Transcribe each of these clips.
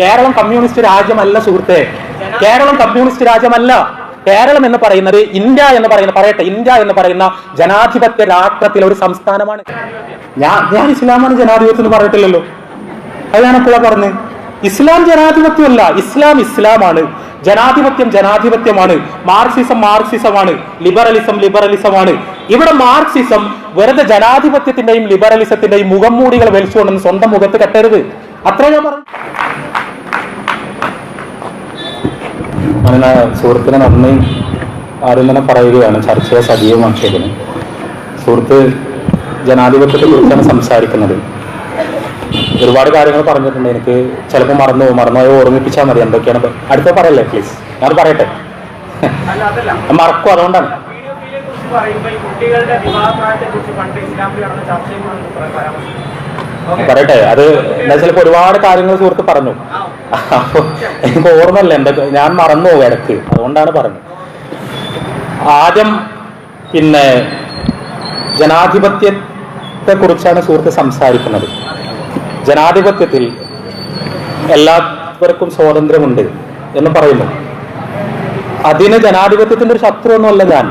Keralam communist രാജ്യമല്ല സുഹൃത്തെ. Keralam communist രാജ്യമല്ല. Keralam എന്ന് പറയുന്നത് ഇന്ത്യ എന്ന് പറയുന്ന പറയട്ടെ ഇന്ത്യ എന്ന് പറയുന്ന ജനാധിപത്യ രാഷ്ട്രത്തിലെ ഒരു സംസ്ഥാനമാണ്. ഞാൻ ഞാൻ ഇസ്ലാമാണ് ജനാധിപത്യം എന്ന് പറഞ്ഞിട്ടില്ലല്ലോ. അത് ഞാൻ എപ്പോഴാ പറഞ്ഞു. ഇസ്ലാം ജനാധിപത്യമല്ല. ഇസ്ലാം ഇസ്ലാമാണ്. ജനാധിപത്യം ജനാധിപത്യമാണ്. മാർക്സിസം മാർക്സിസമാണ്. ലിബറലിസം ലിബറലിസമാണ്. ഇവിടെ മാർക്സിസം വെറുതെ ജനാധിപത്യത്തിന്റെയും ലിബറലിസത്തിന്റെയും മുഖം മൂടികൾ വലിച്ചുകൊണ്ടെന്ന് സ്വന്തം മുഖത്ത് കെട്ടരുത്. അത്രേ ഞാൻ പറഞ്ഞു. അങ്ങനെ സുഹൃത്തിന് നന്ദി ആദ്യം തന്നെ പറയുകയാണ്. ചർച്ചയെ സജീവമാക്കിയതിന്. സുഹൃത്ത് ജനാധിപത്യത്തെ കുറിച്ചാണ് സംസാരിക്കുന്നത്. ഒരുപാട് കാര്യങ്ങൾ പറഞ്ഞിട്ടുണ്ട്. എനിക്ക് ചിലപ്പോൾ മറന്നു മറന്നുപോയി ഓർമ്മിപ്പിച്ചാൽ മതി. എന്തൊക്കെയാണ് അടുത്ത പറയല്ലേ പ്ലീസ് ഞാൻ പറയട്ടെ. മറക്കും അതുകൊണ്ടാണ്. കുട്ടികളുടെ വിവാഹപ്രായത്തെ കുറിച്ച് പണ്ട് ഇസ്ലാമിൽ നടന്ന ചർച്ചയും പറയട്ടെ അത് എന്താ ചിലപ്പോ ഒരുപാട് കാര്യങ്ങൾ സുഹൃത്ത് പറഞ്ഞു. അപ്പൊ എനിക്ക് ഓർമ്മല്ല എന്തൊക്കെ ഞാൻ മറന്നു പോകും ഇടയ്ക്ക് അതുകൊണ്ടാണ് പറഞ്ഞു ആദ്യം പിന്നെ ജനാധിപത്യത്തെ കുറിച്ചാണ് സുഹൃത്ത് സംസാരിക്കുന്നത്. ജനാധിപത്യത്തിൽ എല്ലാവർക്കും സ്വാതന്ത്ര്യമുണ്ട് എന്ന് പറയുന്നു. അതിന് ജനാധിപത്യത്തിന്റെ ഒരു ശത്രുവൊന്നുമല്ല ഞാൻ.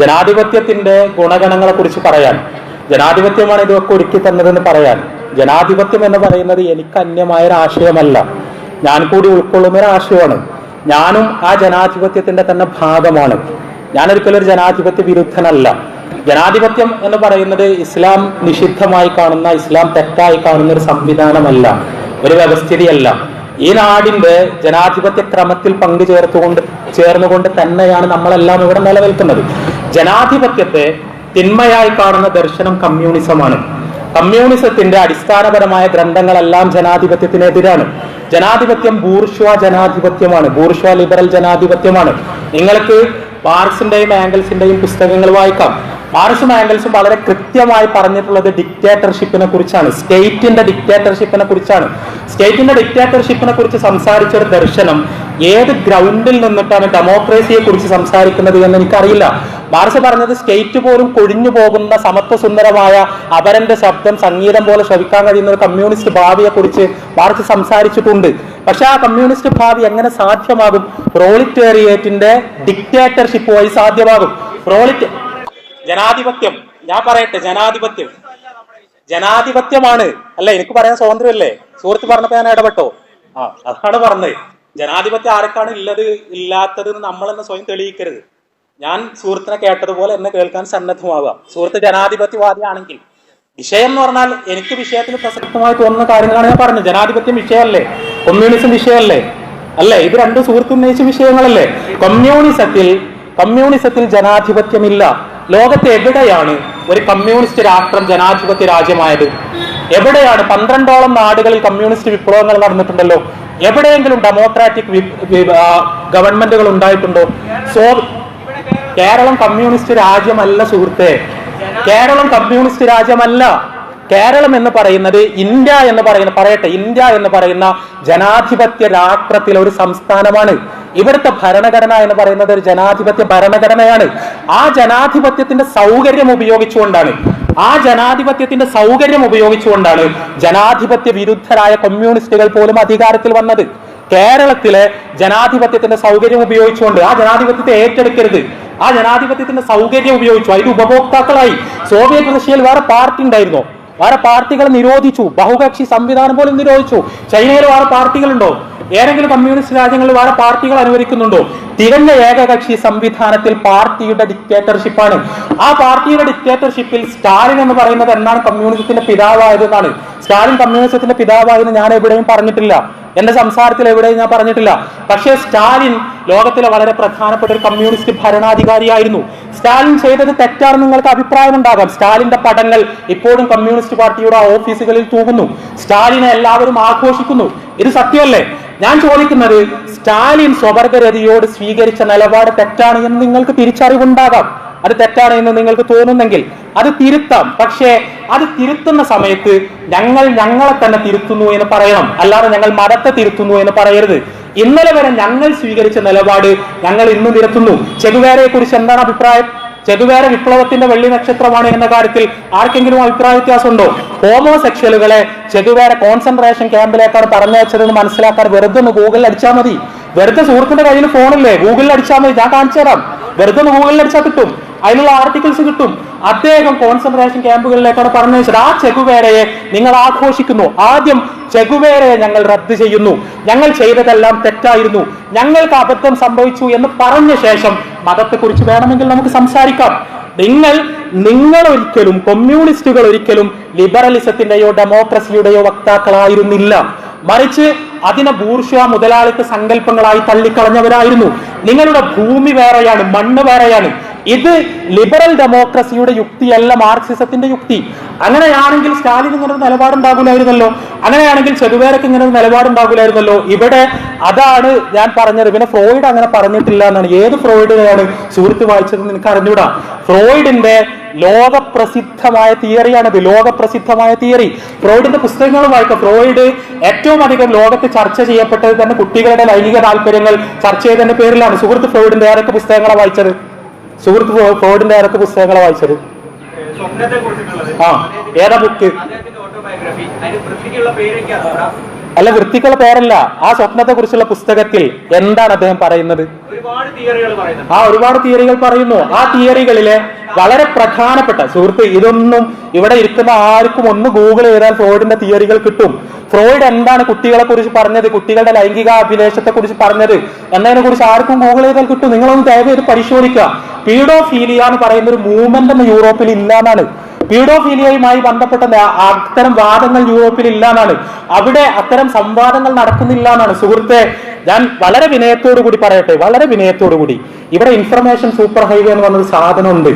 ജനാധിപത്യത്തിന്റെ ഗുണഗണങ്ങളെ കുറിച്ച് പറയാൻ. ജനാധിപത്യമാണ് ഇതൊക്കെ ഒരുക്കി തന്നതെന്ന് പറയാൻ. ജനാധിപത്യം എന്ന് പറയുന്നത് എനിക്ക് അന്യമായ ഒരു ആശയമല്ല. ഞാൻ കൂടി ഉൾക്കൊള്ളുന്ന ഒരു ആശയമാണ്. ഞാനും ആ ജനാധിപത്യത്തിന്റെ തന്നെ ഭാഗമാണ്. ഞാനൊരിക്കലും ഒരു ജനാധിപത്യ വിരുദ്ധനല്ല. ജനാധിപത്യം എന്ന് പറയുന്നത് ഇസ്ലാം നിഷിദ്ധമായി കാണുന്ന ഇസ്ലാം തെറ്റായി കാണുന്ന ഒരു സംവിധാനമല്ല. ഒരു വ്യവസ്ഥിതിയല്ല. ഈ നാടിന്റെ ജനാധിപത്യ ക്രമത്തിൽ പങ്കുചേർത്തുകൊണ്ട് ചേർന്നുകൊണ്ട് തന്നെയാണ് നമ്മളെല്ലാം ഇവിടെ നിലനിൽക്കുന്നത്. ജനാധിപത്യത്തെ തിന്മയായി കാണുന്ന ദർശനം കമ്മ്യൂണിസമാണ്. കമ്മ്യൂണിസത്തിന്റെ അടിസ്ഥാനപരമായ ഗ്രന്ഥങ്ങളെല്ലാം ജനാധിപത്യത്തിനെതിരാണ്. ജനാധിപത്യം ബൂർഷ്വ ജനാധിപത്യമാണ്. ബൂർഷ്വ ലിബറൽ ജനാധിപത്യമാണ്. നിങ്ങൾക്ക് മാർക്സിന്റെയും ആംഗിൾസിന്റെയും പുസ്തകങ്ങൾ വായിക്കാം. മാർക്സും ആംഗിൾസും വളരെ കൃത്യമായി പറഞ്ഞിട്ടുള്ളത് ഡിക്റ്റേറ്റർഷിപ്പിനെ കുറിച്ചാണ്. സ്റ്റേറ്റിന്റെ ഡിക്റ്റേറ്റർഷിപ്പിനെ കുറിച്ചാണ്. സ്റ്റേറ്റിന്റെ ഡിക്റ്റേറ്റർഷിപ്പിനെ കുറിച്ച് സംസാരിച്ച ഒരു ദർശനം ഏത് ഗ്രൗണ്ടിൽ നിന്നിട്ടാണ് ഡെമോക്രസിയെ കുറിച്ച് സംസാരിക്കുന്നത് എന്ന് എനിക്കറിയില്ല. മാർക്സ് പറഞ്ഞത് സ്റ്റേറ്റ് പോലും കൊഴിഞ്ഞു പോകുന്ന സമത്വ സുന്ദരമായ അപരന്റെ ശബ്ദം സംഗീതം പോലെ ശ്രവിക്കാൻ കഴിയുന്ന ഒരു കമ്മ്യൂണിസ്റ്റ് ഭാവിയെ കുറിച്ച് മാർക്സ് സംസാരിച്ചിട്ടുണ്ട്. പക്ഷെ ആ കമ്മ്യൂണിസ്റ്റ് ഭാവി എങ്ങനെ സാധ്യമാകും? പ്രോളിറ്റേറിയേറ്റിന്റെ ഡിക്റ്റേറ്റർഷിപ്പ് വഴി സാധ്യമാകും. പ്രോളിറ്റ് ജനാധിപത്യം. ഞാൻ പറയട്ടെ ജനാധിപത്യം. ജനാധിപത്യമാണ്. അല്ലേ എനിക്ക് പറയാൻ സ്വാതന്ത്ര്യമല്ലേ? സുഹൃത്ത് പറഞ്ഞപ്പോ ഞാൻ ഇടപെട്ടോ? ആ അതാണ് പറഞ്ഞത്. ജനാധിപത്യം ആർക്കാണ് ഉള്ളത് ഇല്ലാത്തത് നമ്മൾ സ്വയം തെളിയിക്കരുത്. ഞാൻ സുഹൃത്തിനെ കേട്ടതുപോലെ എന്നെ കേൾക്കാൻ സന്നദ്ധമാവുക. സുഹൃത്ത് ജനാധിപത്യവാദിയാണെങ്കിൽ വിഷയം എന്ന് പറഞ്ഞാൽ എനിക്ക് വിഷയത്തിൽ പ്രസക്തമായി തോന്നുന്ന കാര്യങ്ങളാണ് ഞാൻ പറഞ്ഞത്. ജനാധിപത്യം വിഷയമല്ലേ? കമ്മ്യൂണിസം വിഷയമല്ലേ? അല്ലേ? ഇത് രണ്ട് സുഹൃത്ത് ഉന്നയിച്ച വിഷയങ്ങളല്ലേ? കമ്മ്യൂണിസത്തിൽ കമ്മ്യൂണിസത്തിൽ ജനാധിപത്യമില്ല. ലോകത്ത് എവിടെയാണ് ഒരു കമ്മ്യൂണിസ്റ്റ് രാഷ്ട്രം ജനാധിപത്യ രാജ്യമായത്? എവിടെയാണ് പന്ത്രണ്ടോളം നാടുകളിൽ കമ്മ്യൂണിസ്റ്റ് വിപ്ലവങ്ങൾ നടന്നിട്ടുണ്ടല്ലോ? എവിടെയെങ്കിലും ഡെമോക്രാറ്റിക് ഗവൺമെന്റുകൾ ഉണ്ടായിട്ടുണ്ടോ? സോ കേരളം കമ്മ്യൂണിസ്റ്റ് രാജ്യമല്ല സുഹൃത്തെ. കേരളം കമ്മ്യൂണിസ്റ്റ് രാജ്യമല്ല. കേരളം എന്ന് പറയുന്നത് ഇന്ത്യ എന്ന് പറയുന്ന പറയട്ടെ ഇന്ത്യ എന്ന് പറയുന്ന ജനാധിപത്യ രാഷ്ട്രത്തിലെ ഒരു സംസ്ഥാനമാണ്. ഇവിടുത്തെ ഭരണഘടന എന്ന് പറയുന്നത് ഒരു ജനാധിപത്യ ഭരണഘടനയാണ്. ആ ജനാധിപത്യത്തിന്റെ സൗകര്യം ഉപയോഗിച്ചുകൊണ്ടാണ് ആ ജനാധിപത്യത്തിന്റെ സൗകര്യം ഉപയോഗിച്ചുകൊണ്ടാണ് ജനാധിപത്യ വിരുദ്ധരായ കമ്മ്യൂണിസ്റ്റുകൾ പോലും അധികാരത്തിൽ വന്നത്. കേരളത്തിലെ ജനാധിപത്യത്തിന്റെ സൗകര്യം ഉപയോഗിച്ചുകൊണ്ട് ആ ജനാധിപത്യത്തെ ഏറ്റെടുക്കരുത്. ആ ജനാധിപത്യത്തിന്റെ സൗകര്യം ഉപയോഗിച്ചു. അതിന്റെ ഉപഭോക്താക്കളായി. സോവിയറ്റ് റഷ്യയിൽ വേറെ പാർട്ടി ഉണ്ടായിരുന്നോ? വേറെ പാർട്ടികൾ നിരോധിച്ചു. ബഹുകക്ഷി സംവിധാനം പോലും നിരോധിച്ചു. ചൈനയിൽ വേറെ പാർട്ടികളുണ്ടോ? ഏതെങ്കിലും കമ്മ്യൂണിസ്റ്റ് രാജ്യങ്ങളിൽ വേറെ പാർട്ടികൾ അനുവദിക്കുന്നുണ്ടോ? തികഞ്ഞ ഏകകക്ഷി സംവിധാനത്തിൽ പാർട്ടിയുടെ ഡിക്റ്റേറ്റർഷിപ്പാണ് ആ പാർട്ടിയുടെ ഡിക്റ്റേറ്റർഷിപ്പിൽ സ്റ്റാലിൻ എന്ന് പറയുന്നത് എന്നാണ് കമ്മ്യൂണിസത്തിന്റെ പിതാവായതെന്നാണ് സ്റ്റാലിൻ കമ്മ്യൂണിസത്തിന്റെ പിതാവായെന്ന് ഞാൻ എവിടെയും പറഞ്ഞിട്ടില്ല. എന്റെ സംസാരത്തിൽ എവിടെയും ഞാൻ പറഞ്ഞിട്ടില്ല. പക്ഷേ സ്റ്റാലിൻ ലോകത്തിലെ വളരെ പ്രധാനപ്പെട്ട ഒരു കമ്മ്യൂണിസ്റ്റ് ഭരണാധികാരിയായിരുന്നു. സ്റ്റാലിൻ ചെയ്തത് തെറ്റാണെന്ന് നിങ്ങൾക്ക് അഭിപ്രായം ഉണ്ടാകാം സ്റ്റാലിന്റെ പടങ്ങൾ ഇപ്പോഴും കമ്മ്യൂണിസ്റ്റ് പാർട്ടിയുടെ ഓഫീസുകളിൽ തൂകുന്നു. സ്റ്റാലിനെ എല്ലാവരും ആഘോഷിക്കുന്നു. ഇത് സത്യമല്ലേ? ഞാൻ ചോദിക്കുന്നത് സ്റ്റാലിൻ സ്വവർഗരതിയോട് സ്വീകരിച്ച നിലപാട് തെറ്റാണ് എന്ന് നിങ്ങൾക്ക് തിരിച്ചറിവുണ്ടാകാം. അത് തെറ്റാണ് എന്ന് നിങ്ങൾക്ക് തോന്നുന്നെങ്കിൽ അത് തിരുത്താം. പക്ഷേ അത് തിരുത്തുന്ന സമയത്ത് ഞങ്ങൾ ഞങ്ങളെ തന്നെ തിരുത്തുന്നു എന്ന് പറയണം. അല്ലാതെ ഞങ്ങൾ മതത്തെ തിരുത്തുന്നു എന്ന് പറയരുത്. ഇന്നലെ വരെ ഞങ്ങൾ സ്വീകരിച്ച നിലപാട് ഞങ്ങൾ ഇന്ന് നിരത്തുന്നു. ചെകുവേരയെ കുറിച്ച് എന്താണ് അഭിപ്രായം? ചെകുവേര വിപ്ലവത്തിന്റെ വെള്ളി നക്ഷത്രമാണ് എന്ന കാര്യത്തിൽ ആർക്കെങ്കിലും അഭിപ്രായ വ്യത്യാസമുണ്ടോ? ഹോമോസെക്ഷലുകളെ ചെതുവേര കോൺസെൻട്രേഷൻ ക്യാമ്പിലേക്കാണ് പറഞ്ഞയച്ചതെന്ന് മനസ്സിലാക്കാൻ വെറുതെ ഒന്ന് ഗൂഗിളിൽ അടിച്ചാൽ മതി. വെറുതെ സുഹൃത്തിന്റെ കയ്യിൽ ഫോണില്ലേ ഗൂഗിളിൽ അടിച്ചാൽ മതി. ഞാൻ കാണിച്ചു തരാം വെറുതെ ഒന്ന് ഗൂഗിളിൽ അടിച്ചാൽ കിട്ടും. അതിനുള്ള ആർട്ടിക്കിൾസ് കിട്ടും. അദ്ദേഹം കോൺസെൻട്രേഷൻ ക്യാമ്പുകളിലേക്കാണ് പറഞ്ഞത്. ആ ചെകുവേരയെ നിങ്ങൾ ആഘോഷിക്കുന്നു. ആദ്യം ചെകുവേരയെ ഞങ്ങൾ റദ്ദ് ചെയ്യുന്നു. ഞങ്ങൾ ചെയ്തതെല്ലാം തെറ്റായിരുന്നു. ഞങ്ങൾക്ക് അബദ്ധം സംഭവിച്ചു എന്ന് പറഞ്ഞ ശേഷം മതത്തെക്കുറിച്ച് വേണമെങ്കിൽ നമുക്ക് സംസാരിക്കാം. നിങ്ങൾ നിങ്ങൾ ഒരിക്കലും കമ്മ്യൂണിസ്റ്റുകൾ ഒരിക്കലും ലിബറലിസത്തിന്റെയോ ഡെമോക്രസിയുടെയോ വക്താക്കളായിരുന്നില്ല. മറിച്ച് അതിനെ ബൂർഷ്വ മുതലാളിത്ത സങ്കല്പങ്ങളായി തള്ളിക്കളഞ്ഞവരായിരുന്നു. നിങ്ങളുടെ ഭൂമി വേറെയാണ് മണ്ണ് വേറെയാണ്. ഇത് ലിബറൽ ഡെമോക്രസിയുടെ യുക്തിയല്ല മാർക്സിസത്തിന്റെ യുക്തി. അങ്ങനെയാണെങ്കിൽ സ്റ്റാലിൻ ഇങ്ങനെ ഒരു നിലപാടുണ്ടാകില്ലായിരുന്നല്ലോ അങ്ങനെയാണെങ്കിൽ ചെറുപേരക്ക് ഇങ്ങനെ ഒരു നിലപാടുണ്ടാകില്ലായിരുന്നല്ലോ ഇവിടെ അതാണ് ഞാൻ പറഞ്ഞത്. പിന്നെ ഫ്രോയിഡ് അങ്ങനെ പറഞ്ഞിട്ടില്ല എന്നാണ്. ഏത് ഫ്രോയിഡിനെയാണ് സുഹൃത്ത് വായിച്ചതെന്ന് നിനക്ക് അറിഞ്ഞൂടാ? ഫ്രോയിഡിന്റെ ലോകപ്രസിദ്ധമായ തിയറിയാണിത്. ലോകപ്രസിദ്ധമായ തിയറി. ഫ്രോയിഡിന്റെ പുസ്തകങ്ങൾ വായിക്കാം. ഫ്രോയിഡ് ഏറ്റവും അധികം ലോകത്ത് ചർച്ച ചെയ്യപ്പെട്ടത് തന്നെ കുട്ടികളുടെ ലൈംഗിക താല്പര്യങ്ങൾ ചർച്ച ചെയ്തതിന്റെ പേരിലാണ്. സുഹൃത്ത് ഫ്രോയിഡിന്റെ ഏതൊക്കെ പുസ്തകങ്ങളെ വായിച്ചത്? സുഹൃത്ത് ഫ്രോ- ഫ്രോയിഡിന്റെ ഏതൊക്കെ പുസ്തകങ്ങളെ വായിച്ചത്? ആ ഏതാ ബുക്ക്? അല്ല വൃത്തിക്കുള്ള പേരല്ല. ആ സ്വപ്നത്തെ കുറിച്ചുള്ള പുസ്തകത്തിൽ എന്താണ് അദ്ദേഹം പറയുന്നത്? ആ ഒരുപാട് തിയറികൾ പറയുന്നു. ആ തിയറികളിലെ വളരെ പ്രധാനപ്പെട്ട സുഹൃത്ത് ഇതൊന്നും ഇവിടെ ഇരിക്കുന്ന ആർക്കും ഒന്ന് ഗൂഗിൾ ചെയ്താൽ ഫ്രോയിഡിന്റെ തിയറികൾ കിട്ടും. ഫ്രോയിഡ് എന്താണ് കുട്ടികളെ കുറിച്ച് പറഞ്ഞത്? കുട്ടികളുടെ ലൈംഗിക അഭിലേഷത്തെ കുറിച്ച് പറഞ്ഞത്? എന്നതിനെ കുറിച്ച് ആർക്കും ഗൂഗിൾ ചെയ്താൽ കിട്ടും. നിങ്ങളൊന്ന് ദയവേത് പരിശോധിക്കുക. പീഡോഫീലിയ എന്ന് പറയുന്ന ഒരു മൂവ്മെന്റ് എന്ന് യൂറോപ്പിൽ ഇല്ല എന്നാണ്. പീഡോഫീലിയയുമായി ബന്ധപ്പെട്ട അത്തരം വാദങ്ങൾ യൂറോപ്പിൽ ഇല്ല എന്നാണ് അവിടെ അത്തരം സംവാദങ്ങൾ നടക്കുന്നില്ല എന്നാണ് സുഹൃത്തെ ഞാൻ വളരെ വിനയത്തോടു കൂടി പറയട്ടെ വളരെ വിനയത്തോടു കൂടി. ഇവിടെ ഇൻഫർമേഷൻ സൂപ്പർ ഹൈവേ എന്ന് പറഞ്ഞൊരു സാധനമുണ്ട്.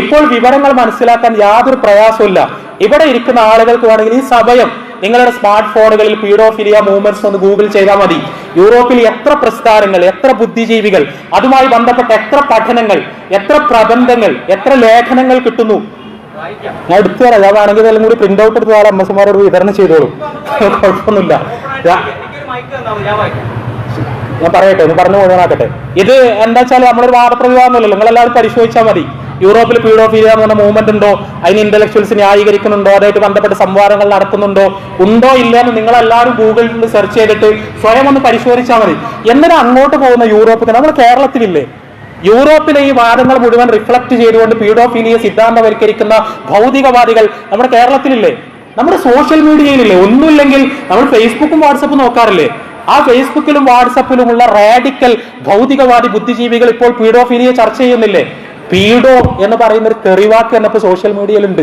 ഇപ്പോൾ വിവരങ്ങൾ മനസ്സിലാക്കാൻ യാതൊരു പ്രയാസമില്ല ഇവിടെ ഇരിക്കുന്ന ആളുകൾക്ക് വേണമെങ്കിൽ ഈ സമയം നിങ്ങളുടെ സ്മാർട്ട് ഫോണുകളിൽ പീഡോഫിലിയ മൂവ്മെന്റ്സ് ഒന്ന് ഗൂഗിൾ ചെയ്താൽ മതി. യൂറോപ്പിൽ എത്ര പ്രസ്ഥാനങ്ങൾ എത്ര ബുദ്ധിജീവികൾ അതുമായി ബന്ധപ്പെട്ട എത്ര പഠനങ്ങൾ എത്ര പ്രബന്ധങ്ങൾ എത്ര ലേഖനങ്ങൾ കിട്ടുന്നു? ഞാൻ എടുത്തു തരാം. ഞാൻ വേണമെങ്കിൽ ഇതെല്ലാം കൂടി പ്രിന്റ് ഔട്ട് എടുത്ത് തരാം. എം എസ് വിതരണം ചെയ്തോളൂ. കുഴപ്പമൊന്നുമില്ല. ഞാൻ പറയട്ടെ ഒന്ന് പറഞ്ഞു മുഴുവനാക്കട്ടെ ഇത് എന്താ വെച്ചാൽ നമ്മളൊരു വാദപ്രതിവാദമല്ലല്ലോ നിങ്ങൾ എല്ലാവരും പരിശോധിച്ചാൽ മതി. യൂറോപ്പിൽ പീഡോഫീലിയ എന്ന് പറഞ്ഞ മൂവ്മെന്റ് ഉണ്ടോ? അതിന് ഇന്റലക്ച്വൽസ് ന്യായീകരിക്കുന്നുണ്ടോ? അതായിട്ട് ബന്ധപ്പെട്ട സംവാദങ്ങൾ നടക്കുന്നുണ്ടോ ഉണ്ടോ ഇല്ല എന്ന് നിങ്ങൾ എല്ലാവരും ഗൂഗിളിൽ സെർച്ച് ചെയ്തിട്ട് സ്വയം ഒന്ന് പരിശോധിച്ചാൽ മതി. എന്നിട്ട് അങ്ങോട്ട് പോകുന്ന യൂറോപ്പിൽ നമ്മൾ കേരളത്തിലില്ലേ? യൂറോപ്പിലെ ഈ വാദങ്ങൾ മുഴുവൻ റിഫ്ലക്ട് ചെയ്തുകൊണ്ട് പീഡോഫീലിയ സിദ്ധാന്തവൽക്കരിക്കുന്ന ഭൗതികവാദികൾ നമ്മുടെ കേരളത്തിലില്ലേ? നമ്മുടെ സോഷ്യൽ മീഡിയയിലില്ലേ? ഒന്നുമില്ലെങ്കിൽ നമ്മൾ ഫേസ്ബുക്കും വാട്സപ്പും നോക്കാറില്ലേ? ആ ഫേസ്ബുക്കിലും വാട്സപ്പിലുമുള്ള റാഡിക്കൽ ഭൗതികവാദി ബുദ്ധിജീവികൾ ഇപ്പോൾ പീഡോഫീലിയെ ചർച്ച ചെയ്യുന്നില്ലേ? പീഡോ എന്ന് പറയുന്ന ഒരു തെറിവാക്ക് തന്നെ ഇപ്പൊ സോഷ്യൽ മീഡിയയിലുണ്ട്.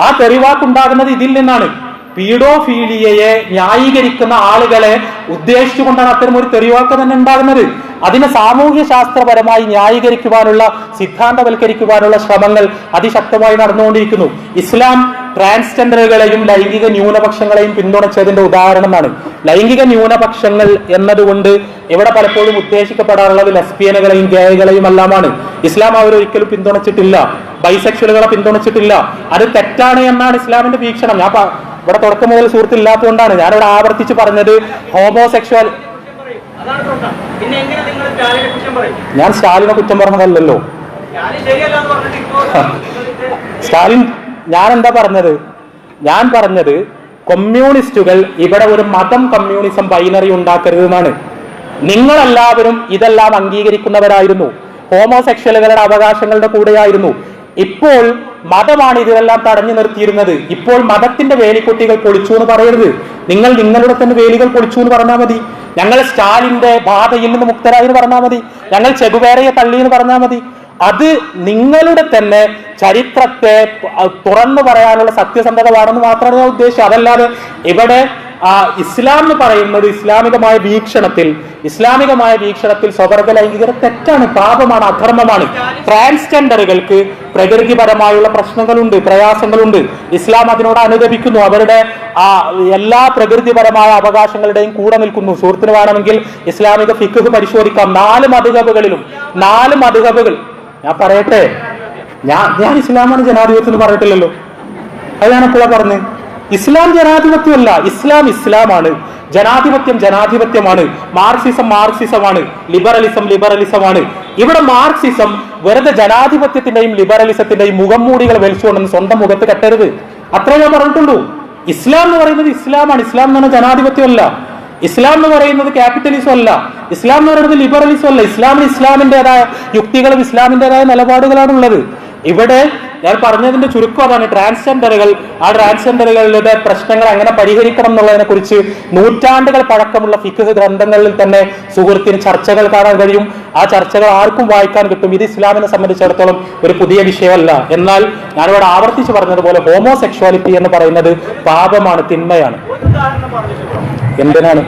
ആ തെറിവാക്ക് ഉണ്ടാകുന്നത് ഇതിൽ നിന്നാണ്. പീഡോഫീലിയയെ ന്യായീകരിക്കുന്ന ആളുകളെ ഉദ്ദേശിച്ചുകൊണ്ടാണ് അത്തരം ഒരു തെറിവാക്ക് തന്നെ ഉണ്ടാകുന്നത്. അതിനെ സാമൂഹ്യ ശാസ്ത്രപരമായി ന്യായീകരിക്കുവാനുള്ള സിദ്ധാന്തവൽക്കരിക്കുവാനുള്ള ശ്രമങ്ങൾ അതിശക്തമായി നടന്നുകൊണ്ടിരിക്കുന്നു. ഇസ്ലാം ട്രാൻസ്ജെൻഡറുകളെയും ലൈംഗിക ന്യൂനപക്ഷങ്ങളെയും പിന്തുണച്ചതിന്റെ ഉദാഹരണമാണ് ലൈംഗിക ന്യൂനപക്ഷങ്ങൾ എന്നതുകൊണ്ട് ഇവിടെ പലപ്പോഴും ഉദ്ദേശിക്കപ്പെടാറുള്ളത് ലെസ്ബിയനുകളെയും ഗേയകളെയും എല്ലാമാണ് ഇസ്ലാം അവരൊരിക്കലും പിന്തുണച്ചിട്ടില്ല. ബൈസെക്ഷലുകളെ പിന്തുണച്ചിട്ടില്ല. അത് തെറ്റാണ് എന്നാണ് ഇസ്ലാമിന്റെ വീക്ഷണം. ഞാൻ ഇവിടെ തുടക്കം മുതൽ സുഹൃത്തില്ലാത്തതുകൊണ്ടാണ് ഞാനിവിടെ ആവർത്തിച്ച് പറഞ്ഞത് ഹോമോസെക്ഷൽ ഞാൻ സ്റ്റാലിനെ കുറ്റം പറഞ്ഞതല്ലല്ലോ. സ്റ്റാലിൻ ഞാൻ എന്താ പറഞ്ഞത്? ഞാൻ പറഞ്ഞത് കമ്മ്യൂണിസ്റ്റുകൾ ഇവിടെ ഒരു മതം കമ്മ്യൂണിസം ബൈനറി ഉണ്ടാക്കരുത് എന്നാണ് നിങ്ങളെല്ലാവരും ഇതെല്ലാം അംഗീകരിക്കുന്നവരായിരുന്നു. ഹോമോസെക്ഷലുകളുടെ അവകാശങ്ങളുടെ കൂടെയായിരുന്നു. ഇപ്പോൾ മതമാണ് ഇതിനെല്ലാം തടഞ്ഞു നിർത്തിയിരുന്നത്. ഇപ്പോൾ മതത്തിന്റെ വേലിക്കുട്ടികൾ പൊളിച്ചു എന്ന് പറയരുത്. നിങ്ങൾ നിങ്ങളുടെ തന്നെ വേലികൾ പൊളിച്ചു എന്ന് പറഞ്ഞാൽ മതി. ഞങ്ങൾ സ്റ്റാലിന്റെ ബാധയിൽ നിന്ന് മുക്തരായി എന്ന് പറഞ്ഞാൽ മതി. ഞങ്ങൾ ചെകുവേരയെ തള്ളി എന്ന് പറഞ്ഞാൽ മതി. അത് നിങ്ങളുടെ തന്നെ ചരിത്രത്തെ തുറന്നു പറയാനുള്ള സത്യസന്ധത വേണമെന്ന് മാത്രമാണ് ഞാൻ ഉദ്ദേശിച്ചത് അതല്ലാതെ ഇവിടെ ആ ഇസ്ലാം എന്ന് പറയുന്നത് ഇസ്ലാമികമായ വീക്ഷണത്തിൽ ഇസ്ലാമികമായ വീക്ഷണത്തിൽ സ്വവർഗ ലൈംഗികത തെറ്റാണ് പാപമാണ് അധർമ്മമാണ്. ട്രാൻസ്ജെൻഡറുകൾക്ക് പ്രകൃതിപരമായുള്ള പ്രശ്നങ്ങളുണ്ട് പ്രയാസങ്ങളുണ്ട്. ഇസ്ലാം അതിനോട് അനുദപിക്കുന്നു. അവരുടെ ആ എല്ലാ പ്രകൃതിപരമായ അവകാശങ്ങളുടെയും കൂടെ നിൽക്കുന്നു. സുഹൃത്തിന് വേണമെങ്കിൽ ഇസ്ലാമിക ഫിഖ് പരിശോധിക്കാം. നാല് മധുഹബുകളിലും നാല് മധുഹബുകൾ ഞാൻ പറയട്ടെ? ഞാൻ ഞാൻ ഇസ്ലാമാണ് ജനാധിപത്യം എന്ന് പറഞ്ഞിട്ടില്ലല്ലോ. അത് ഞാൻ എപ്പോഴാണ് പറഞ്ഞു. ഇസ്ലാം ജനാധിപത്യമല്ല. ഇസ്ലാം ഇസ്ലാമാണ്. ജനാധിപത്യം ജനാധിപത്യമാണ്. മാർക്സിസം മാർക്സിസമാണ്. ലിബറലിസം ലിബറലിസമാണ്. ഇവിടെ മാർക്സിസം വെറുതെ ജനാധിപത്യത്തിന്റെയും ലിബറലിസത്തിന്റെയും മുഖം മൂടികൾ വലിച്ചുകൊണ്ടെന്ന് സ്വന്തം മുഖത്ത് കെട്ടരുത്. അത്രേ ഞാൻ പറഞ്ഞിട്ടുള്ളൂ. ഇസ്ലാം എന്ന് പറയുന്നത് ഇസ്ലാമാണ്. ഇസ്ലാം എന്ന് പറഞ്ഞാൽ ജനാധിപത്യമല്ല. ഇസ്ലാം എന്ന് പറയുന്നത് ക്യാപിറ്റലിസം അല്ല. ഇസ്ലാം എന്ന് പറയുന്നത് ലിബറലിസം അല്ല. ഇസ്ലാമിന് ഇസ്ലാമിന്റേതായ യുക്തികളും ഇസ്ലാമിന്റേതായ നിലപാടുകളാണ് ഉള്ളത് ഇവിടെ ഞാൻ പറഞ്ഞതിന്റെ ചുരുക്കം അതാണ്. ട്രാൻസ്ജെൻഡറുകൾ ആ ട്രാൻസ്ജെൻഡറുകളുടെ പ്രശ്നങ്ങൾ എങ്ങനെ പരിഹരിക്കണം എന്നുള്ളതിനെ കുറിച്ച് നൂറ്റാണ്ടുകൾ പഴക്കമുള്ള ഫിഖ് ഗ്രന്ഥങ്ങളിൽ തന്നെ സുഹൃത്തിന് ചർച്ചകൾ കാണാൻ കഴിയും. ആ ചർച്ചകൾ ആർക്കും വായിക്കാൻ കിട്ടും. ഇത് ഇസ്ലാമിനെ സംബന്ധിച്ചിടത്തോളം ഒരു പുതിയ വിഷയമല്ല. എന്നാൽ ഞാനിവിടെ ആവർത്തിച്ച് പറഞ്ഞതുപോലെ ഹോമോസെക്ഷുവാലിറ്റി എന്ന് പറയുന്നത് പാപമാണ് തിന്മയാണ്. എന്തിനാണ്?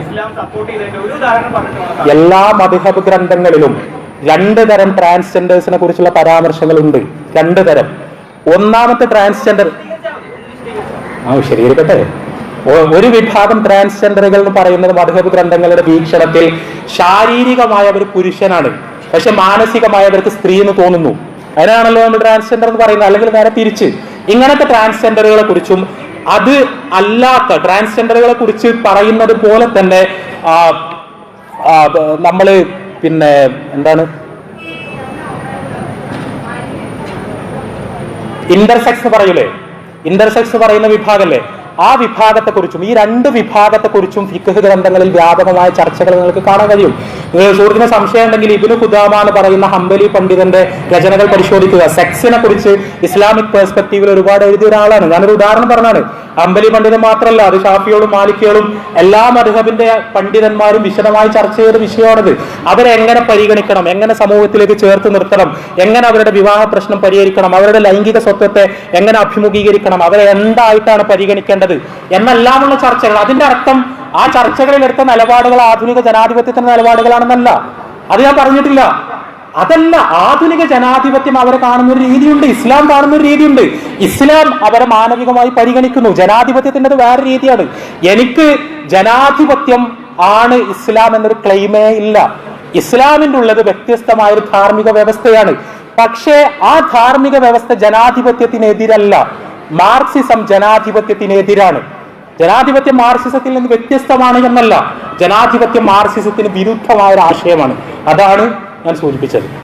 എല്ലാ മധുഹബ് ഗ്രന്ഥങ്ങളിലും രണ്ട് തരം ട്രാൻസ്ജെൻഡേഴ്സിനെ കുറിച്ചുള്ള പരാമർശങ്ങളുണ്ട്. രണ്ട് തരം ഒന്നാമത്തെ ട്രാൻസ്ജെൻഡർ ആ ശരിയിരിക്കട്ടെ ഒരു വിഭാഗം ട്രാൻസ്ജെൻഡറുകൾ എന്ന് പറയുന്നത് മധുഹബ് ഗ്രന്ഥങ്ങളുടെ വീക്ഷണത്തിൽ ശാരീരികമായ ഒരു പുരുഷനാണ്. പക്ഷെ മാനസികമായ അവർക്ക് സ്ത്രീ എന്ന് തോന്നുന്നു. അതിനാണല്ലോ നമ്മൾ ട്രാൻസ്ജെൻഡർ എന്ന് പറയുന്നത്. അല്ലെങ്കിൽ നേരെ തിരിച്ച്. ഇങ്ങനത്തെ ട്രാൻസ്ജെൻഡറുകളെ കുറിച്ചും അത് അല്ലാത്ത ട്രാൻസ്ജെൻഡറുകളെ കുറിച്ച് പറയുന്നത് പോലെ തന്നെ നമ്മൾ പിന്നെ എന്താണ് ഇന്റർസെക്സ് പറയൂലേ? ഇന്റർസെക്സ് പറയുന്ന വിഭാഗല്ലേ? ആ വിഭാഗത്തെക്കുറിച്ചും ഈ രണ്ട് വിഭാഗത്തെക്കുറിച്ചും ഫിഖ് ഗ്രന്ഥങ്ങളിൽ വ്യാപകമായ ചർച്ചകൾ നിങ്ങൾക്ക് കാണാൻ കഴിയും. സുഹൃത്തിന് സംശയം ഉണ്ടെങ്കിൽ ഇബിന് ഖുദാമ എന്ന് പറയുന്ന ഹംബലി പണ്ഡിതന്റെ രചനകൾ പരിശോധിക്കുക. സെക്സിനെ കുറിച്ച് ഇസ്ലാമിക് പെർസ്പെക്റ്റീവിൽ ഒരുപാട് എഴുതിയ ഒരാളാണ്. ഞാനൊരു ഉദാഹരണം പറഞ്ഞാണ്. അമ്പലി പണ്ഡിതൻ മാത്രമല്ല അത് ഷാഫിയോടും മാലിക്കയോടും എല്ലാ മധുഹബിന്റെ പണ്ഡിതന്മാരും വിശദമായി ചർച്ച ചെയ്ത വിഷയമാണിത്. അവരെ എങ്ങനെ പരിഗണിക്കണം? എങ്ങനെ സമൂഹത്തിലേക്ക് ചേർത്ത് നിർത്തണം? എങ്ങനെ അവരുടെ വിവാഹ പ്രശ്നം പരിഹരിക്കണം? അവരുടെ ലൈംഗിക സ്വത്വത്തെ എങ്ങനെ അഭിമുഖീകരിക്കണം? അവരെ എന്തായിട്ടാണ് പരിഗണിക്കേണ്ടത്? എന്നെല്ലാമുള്ള ചർച്ചകൾ. അതിന്റെ അർത്ഥം ആ ചർച്ചകളിൽ എടുത്ത നിലപാടുകൾ ആധുനിക ജനാധിപത്യത്തിന്റെ നിലപാടുകളാണെന്നല്ല. അത് ഞാൻ പറഞ്ഞിട്ടില്ല. അതല്ല ആധുനിക ജനാധിപത്യം അവരെ കാണുന്ന ഒരു രീതിയുണ്ട്. ഇസ്ലാം കാണുന്ന ഒരു രീതിയുണ്ട്. ഇസ്ലാം അവരെ മാനവികമായി പരിഗണിക്കുന്നു. ജനാധിപത്യത്തിന്റെ വേറെ രീതിയാണ്. എനിക്ക് ജനാധിപത്യം ആണ് ഇസ്ലാം എന്നൊരു ക്ലെയിമേ ഇല്ല. ഇസ്ലാമിന്റെ ഉള്ളത് വ്യത്യസ്തമായ ഒരു ധാർമ്മിക വ്യവസ്ഥയാണ്. പക്ഷേ ആ ധാർമ്മിക വ്യവസ്ഥ ജനാധിപത്യത്തിനെതിരല്ല. മാർക്സിസം ജനാധിപത്യത്തിനെതിരാണ്. ജനാധിപത്യ മാർക്സിസത്തിൽ നിന്ന് വ്യത്യസ്തമാണ് എന്നല്ല ജനാധിപത്യ മാർക്സിസത്തിന് വിരുദ്ധമായ ഒരു ആശയമാണ്. അതാണ് ഞാൻ സൂചിപ്പിച്ചത്.